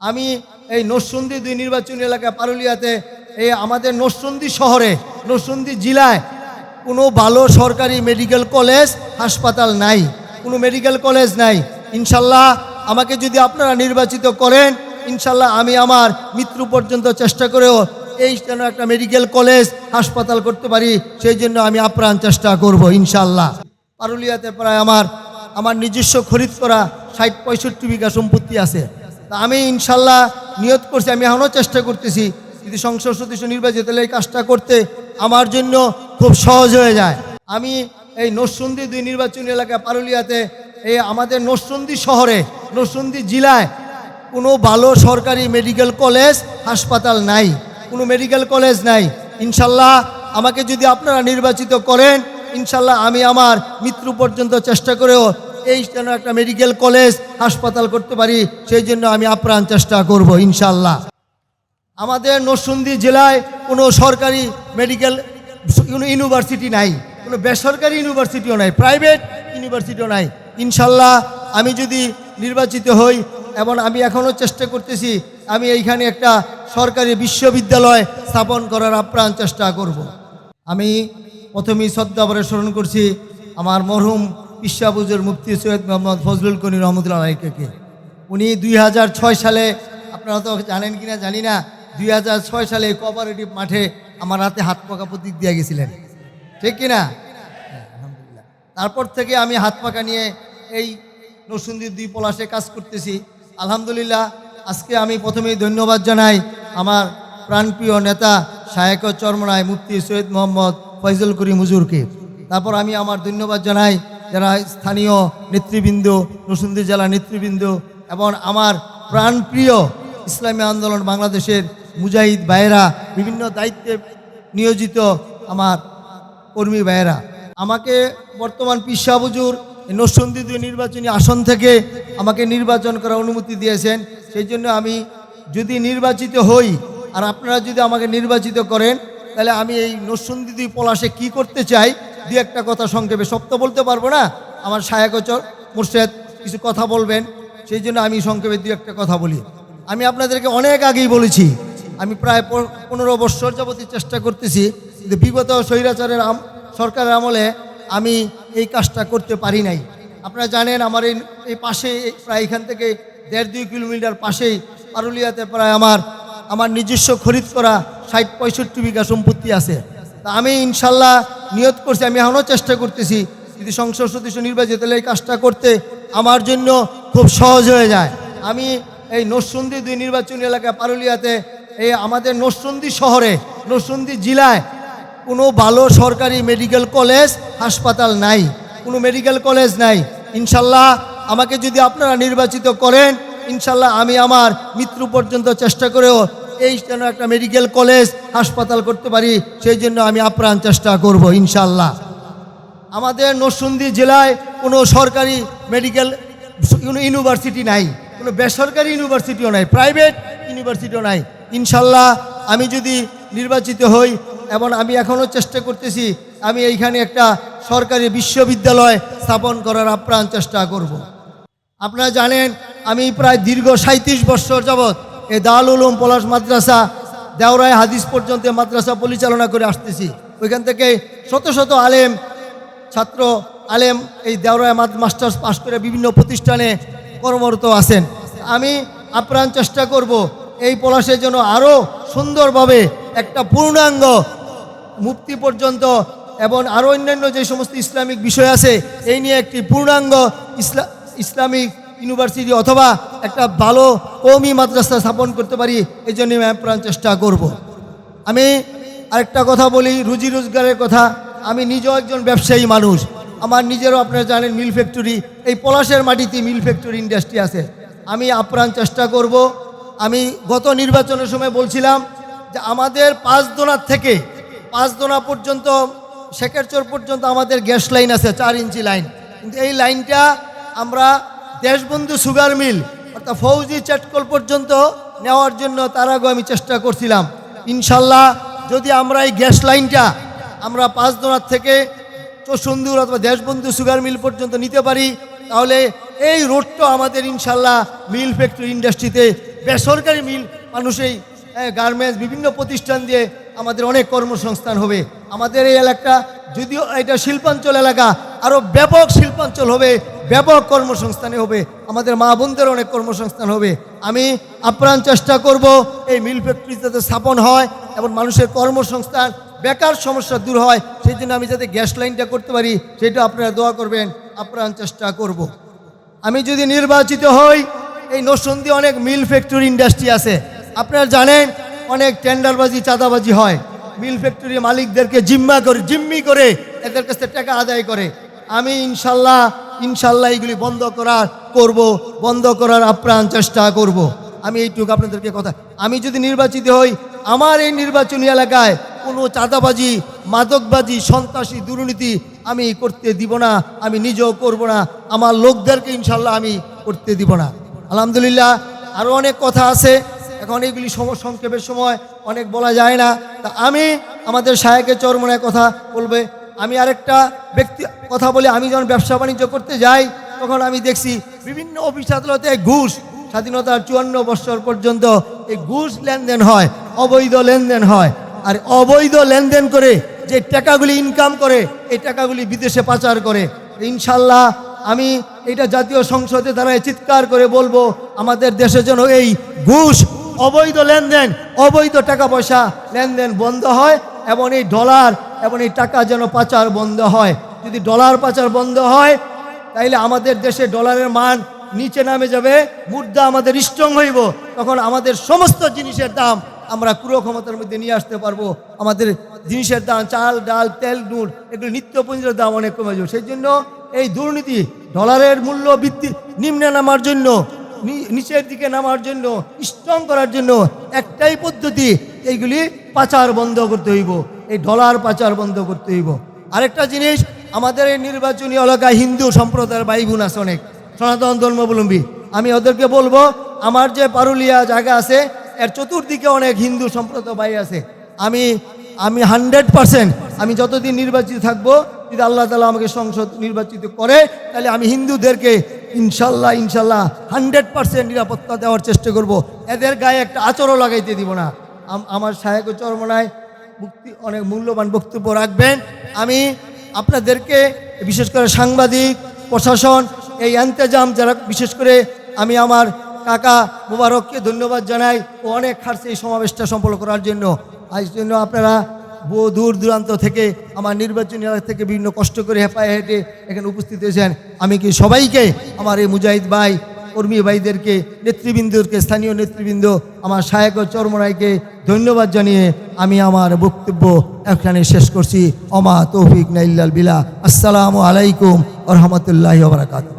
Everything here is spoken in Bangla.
আমি এই নরসন্দী দুই নির্বাচনী এলাকা পারুলিয়াতে, এই আমাদের নরসন্দী শহরে নরসন্দী জেলায় কোনো ভালো সরকারি মেডিকেল কলেজ হাসপাতাল নাই। কোনো মেডিকেল কলেজ নাই। ইনশাল্লাহ আমাকে যদি আপনারা নির্বাচিত করেন, ইনশাল্লাহ আমি আমার মৃত্যু পর্যন্ত চেষ্টা করেও এই যেন একটা মেডিকেল কলেজ হাসপাতাল করতে পারি, সেই জন্য আমি আপ্রাণ চেষ্টা করব ইনশাল্লাহ। পারুলিয়াতে প্রায় আমার আমার নিজস্ব খরিদ করা ষাট পঁয়ষট্টি বিঘা সম্পত্তি আছে। তা আমি ইনশাল্লাহ নিয়ত করছি, আমি এখনও চেষ্টা করতেছি যদি সংসদ সদস্য নির্বাচিত হলে এই কাজটা করতে আমার জন্য খুব সহজ হয়ে যায়। আমি এই নরসন্দী দুই নির্বাচনী এলাকা পারুলিয়াতে, এই আমাদের নরসন্দী শহরে, নরসন্দী জেলায় কোনো ভালো সরকারি মেডিকেল কলেজ হাসপাতাল নাই। কোনো মেডিকেল কলেজ নাই। ইনশাল্লাহ আমাকে যদি আপনারা নির্বাচিত করেন, ইনশাল্লাহ আমি আমার মৃত্যু পর্যন্ত চেষ্টা করেও এই যেন একটা মেডিকেল কলেজ হাসপাতাল করতে পারি, সেই জন্য আমি আপ্রাণ চেষ্টা করব ইনশাল্লাহ আমাদের নরসিংদী জেলায় কোনো সরকারি মেডিকেল ইউনিভার্সিটি নাই, কোনো বেসরকারি ইউনিভার্সিটিও নাই প্রাইভেট ইউনিভার্সিটিও নাই ইনশাল্লাহ আমি যদি নির্বাচিত হই, এবং আমি এখনও চেষ্টা করতেছি, আমি এইখানে একটা সরকারি বিশ্ববিদ্যালয় স্থাপন করার আপ্রাণ চেষ্টা করব। আমি প্রথমেই শ্রদ্ধাভরে স্মরণ করছি, আমার মরহুম পিসাবুজুর মুফতি সৈয়দ মোহাম্মদ ফজলুল কনি রহমতুল্লাহ আলাইকে উনি দুই হাজার ছয় সালে আপনারা তো জানেন কিনা জানি না দুই হাজার ছয় সালে কোঅপারেটিভ মাঠে আমার হাতে হাত পাকা প্রতীক দিয়ে গেছিলেন। ঠিক কিনা? হ্যাঁ, আলহামদুলিল্লাহ। তারপর থেকে আমি হাত পাকা নিয়ে এই নরসুন্দির দুই পলাশে কাজ করতেছি। আলহামদুলিল্লাহ আজকে আমি প্রথমেই ধন্যবাদ জানাই আমার প্রাণপ্রিয় নেতা শায়েক চরমনায় মুফতি সৈয়দ মোহাম্মদ ফয়জুল করিম হুজুরকে। তারপর আমি আমার ধন্যবাদ জানাই যারা স্থানীয় নেতৃবৃন্দ নরসুন্দি জেলা নেতৃবৃন্দ এবং আমার প্রাণপ্রিয় ইসলামী আন্দোলন বাংলাদেশের মুজাহিদ ভাইয়েরা, বিভিন্ন দায়িত্বে নিয়োজিত আমার কর্মী ভাইয়েরা, আমাকে বর্তমান পিসাবুজুর নরসন্দী দুই নির্বাচনী আসন থেকে আমাকে নির্বাচন করার অনুমতি দিয়েছেন। সেই জন্য আমি যদি নির্বাচিত হই আর আপনারা যদি আমাকে নির্বাচিত করেন, তাহলে আমি এই নরসন্দী দুই পলাশে কি করতে চাই দু একটা কথা সংক্ষেপে। সব তো বলতে পারব না। আমার সায়াকচর মুর্শেদ কিছু কথা বলবেন। সেই জন্য আমি সংক্ষেপে দু একটা কথা বলি। আমি আপনাদেরকে অনেক আগেই বলেছি। আমি প্রায় পনেরো বৎসর যাবতই চেষ্টা করতেছি। কিন্তু বিগত স্বৈরাচারের সরকারের আমলে আমি এই কাজটা করতে পারি নাই। আপনারা জানেন, আমার এই এই পাশে প্রায় এখান থেকে দেড় দুই কিলোমিটার পাশেই পারুলিয়াতে প্রায় আমার আমার নিজস্ব খরিদ করা ষাট পঁয়ষট্টি বিঘা সম্পত্তি আছে। তা আমি ইনশাল্লাহ নিয়ত করছি, আমি এখনও চেষ্টা করতেছি যদি সংসদ সদস্য নির্বাচিত হলে এই কাজটা করতে, আমার জন্য খুব সহজ হয়ে যায়। আমি এই নরসন্দী দুই নির্বাচনী এলাকা পারুলিয়াতে, এই আমাদের নরসন্দী শহরে, নরসন্দী জেলায় কোনো ভালো সরকারি মেডিকেল কলেজ হাসপাতাল নাই। কোনো মেডিকেল কলেজ নাই। ইনশাল্লাহ আমাকে যদি আপনারা নির্বাচিত করেন, ইনশাল্লাহ আমি আমার মৃত্যু পর্যন্ত চেষ্টা করেও এই যেন একটা মেডিকেল কলেজ হাসপাতাল করতে পারি, সেই জন্য আমি আপ্রাণ চেষ্টা করব ইনশাল্লাহ আমাদের নরসিংদী জেলায় কোনো সরকারি মেডিকেল ইউনিভার্সিটি নাই, কোনো বেসরকারি ইউনিভার্সিটিও নাই প্রাইভেট ইউনিভার্সিটিও নাই ইনশাল্লাহ আমি যদি নির্বাচিত হই, এবং আমি এখনও চেষ্টা করতেছি, আমি এইখানে একটা সরকারি বিশ্ববিদ্যালয় স্থাপন করার আপ্রাণ চেষ্টা করব। আপনারা জানেন, আমি প্রায় দীর্ঘ সাঁত্রিশ বছর যাবৎ এই দাল উলুম পলাশ মাদ্রাসা, দেওরায় হাদিস পর্যন্ত মাদ্রাসা পরিচালনা করে আসতেছি। ওইখান থেকে শত শত আলেম, ছাত্র আলেম এই দেওরায় মাস্টার্স পাশ করে বিভিন্ন প্রতিষ্ঠানে কর্মরত আছেন। আমি আপ্রাণ চেষ্টা করব এই পলাশের জন্য আরও সুন্দরভাবে একটা পূর্ণাঙ্গ মুক্তি পর্যন্ত এবং আরও অন্যান্য যে সমস্ত ইসলামিক বিষয় আছে, এই নিয়ে একটি পূর্ণাঙ্গ ইসলা, ইসলামিক ইউনিভার্সিটি অথবা একটা ভালো কৌমি মাদ্রাসা স্থাপন করতে পারি, এই জন্য আমি আপ্রাণ চেষ্টা করব। আমি আরেকটা কথা বলি, রুজি রোজগারের কথা। আমি নিজেও একজন ব্যবসায়ী মানুষ। আমার নিজেরও আপনারা জানেন মিল ফ্যাক্টরি, এই পলাশের মাটিতে মিল ফ্যাক্টরি ইন্ডাস্ট্রি আছে। আমি আপ্রাণ চেষ্টা করব। আমি গত নির্বাচনের সময় বলছিলাম যে আমাদের পাঁচ দোনার থেকে, পাঁচ দোনা পর্যন্ত শেখেরচর পর্যন্ত আমাদের গ্যাস লাইন আছে, চার ইঞ্চি লাইন। কিন্তু এই লাইনটা আমরা দেশবন্ধু সুগার মিল, অর্থাৎ ফৌজি চটকল পর্যন্ত নেওয়ার জন্য তার আগে আমি চেষ্টা করছিলাম। ইনশাল্লাহ যদি আমরা এই গ্যাস লাইনটা আমরা পাঁচ দোনার থেকে চসুন্দুর অথবা দেশবন্ধু সুগার মিল পর্যন্ত নিতে পারি, তাহলে এই রোডটা আমাদের ইনশাল্লাহ মিল ফ্যাক্টরি ইন্ডাস্ট্রিতে বেসরকারি মিল মানুষ এই গার্মেন্টস বিভিন্ন প্রতিষ্ঠান দিয়ে আমাদের অনেক কর্মসংস্থান হবে। আমাদের এই এলাকা, যদিও এটা শিল্পাঞ্চল এলাকা আরও ব্যাপক শিল্পাঞ্চল হবে ব্যাপক কর্মসংস্থানে হবে, আমাদের মা বোনদের অনেক কর্মসংস্থান হবে। আমি আপ্রাণ চেষ্টা করব এই মিল ফ্যাক্টরি যাতে স্থাপন হয় এবং মানুষের কর্মসংস্থান, বেকার সমস্যা দূর হয়, সেই জন্য আমি যাতে গ্যাস লাইনটা করতে পারি, সেটা আপনারা দোয়া করবেন, আপ্রাণ চেষ্টা করব। আমি যদি নির্বাচিত হই, এই নরসন্দী অনেক মিল ফ্যাক্টরি ইন্ডাস্ট্রি আছে। আপনারা জানেন, অনেক টেন্ডারবাজি, চাঁদাবাজি হয়। মিল ফ্যাক্টরি মালিকদেরকে জিম্মা করে, জিম্মি করে এদের কাছে টাকা আদায় করে। আমি ইনশাল্লাহ ইনশাল্লাহ এগুলি বন্ধ করার করব, বন্ধ করার আপ্রাণ চেষ্টা করব। আমি এইটুকু আপনাদেরকে কথা, আমি যদি নির্বাচিত হই, আমার এই নির্বাচনী এলাকায় কোনো চাঁদাবাজি, মাদকবাজি, সন্ত্রাসী, দুর্নীতি আমি করতে দিব না, আমি নিজেও করব না, আমার লোকদেরকে ইনশাল্লাহ আমি করতে দিব না আলহামদুলিল্লাহ আরও অনেক কথা আছে, এখন এইগুলি সংক্ষেপের সময়, অনেক বলা যায় না তা আমি আমাদের সাহেকে চরমনায় কথা বলবে আমি আরেকটা ব্যক্তি, কথা বলে আমি যখন ব্যবসা বাণিজ্য করতে যাই, তখন আমি দেখছি বিভিন্ন অফিস আদালতে ঘুষ স্বাধীনতার চুয়ান্ন বছর পর্যন্ত এই ঘুষ লেনদেন হয়, অবৈধ লেনদেন হয়। আর অবৈধ লেনদেন করে যে টাকাগুলি ইনকাম করে, এই টাকাগুলি বিদেশে পাচার করে। ইনশাল্লাহ আমি এটা জাতীয় সংসদে দ্বারাই চিৎকার করে বলব, আমাদের দেশের জন্য এই ঘুষ, অবৈধ লেনদেন, অবৈধ টাকা পয়সা লেনদেন বন্ধ হয়, এবং এই ডলার এবং এই টাকা যেন পাচার বন্ধ হয়। যদি ডলার পাচার বন্ধ হয়, তাইলে আমাদের দেশে ডলারের মান নিচে নামে যাবে, মুদ্রা আমাদের স্ট্রং হইব। তখন আমাদের সমস্ত জিনিসের দাম আমরা ক্রয় ক্ষমতার মধ্যে নিয়ে আসতে পারব। আমাদের জিনিসের দাম, চাল, ডাল, তেল, নুন, এগুলো নিত্য পুঞ্জের দাম অনেক কমে যাবে। সেই জন্য এই দুর্নীতি ডলারের মূল্য বৃদ্ধি নিম্নে নামার জন্য নিচের দিকে নামার জন্য স্ট্রং করার জন্য একটাই পদ্ধতি, এইগুলি পাচার বন্ধ করতে হইব। এই ডলার পাচার বন্ধ করতে হইব। আরেকটা জিনিস, আমাদের এই নির্বাচনী এলাকায় হিন্দু সম্প্রদায়ের ভাই বোন আছে অনেক। সনাতন ধর্মাবলম্বী। আমি ওদেরকে বলব, আমার যে পারুলিয়া জায়গা আছে, এর চতুর্দিকে অনেক হিন্দু সম্প্রদায় ভাই আছে। আমি আমি হান্ড্রেড পারসেন্ট, আমি যতদিন নির্বাচিত থাকব, যদি আল্লাহ তালা আমাকে সংসদ নির্বাচিত করে, তাহলে আমি হিন্দুদেরকে ইনশাল্লাহ ইনশাল্লাহ হান্ড্রেড পারসেন্ট নিরাপত্তা দেওয়ার চেষ্টা করব। এদের গায়ে একটা আচরও লাগাইতে দিব না। আমার সাহেব চরমনায় মুক্তি অনেক মূল্যবান বক্তব্য রাখবেন। আমি আপনাদেরকে, বিশেষ করে সাংবাদিক, প্রশাসন, এই এন্তেজাম যারা, বিশেষ করে আমি আমার কাকা মুবারককে ধন্যবাদ জানাই। ও অনেক খার্চে এই সমাবেশটা সম্পন্ন করার জন্য। আজ জন্য আপনারা বহু দূর দূরান্ত থেকে, আমার নির্বাচনী এলাকা থেকে বিভিন্ন কষ্ট করে হেঁপায়ে হেঁটে এখানে উপস্থিত হয়েছেন। আমি কি সবাইকে, আমার এই মুজাহিদ ভাই কর্মী ভাইদেরকে, নেতৃবৃন্দকে, স্থানীয় নেতৃবৃন্দ, আমার সাহেব ও চরমরাইকে ধন্যবাদ জানিয়ে আমি আমার বক্তব্য এখানে শেষ করছি। অমা তৌফিক নাইল্লাল বিলা। আসসালামু আলাইকুম রহমতুল্লাহ বারাকাতু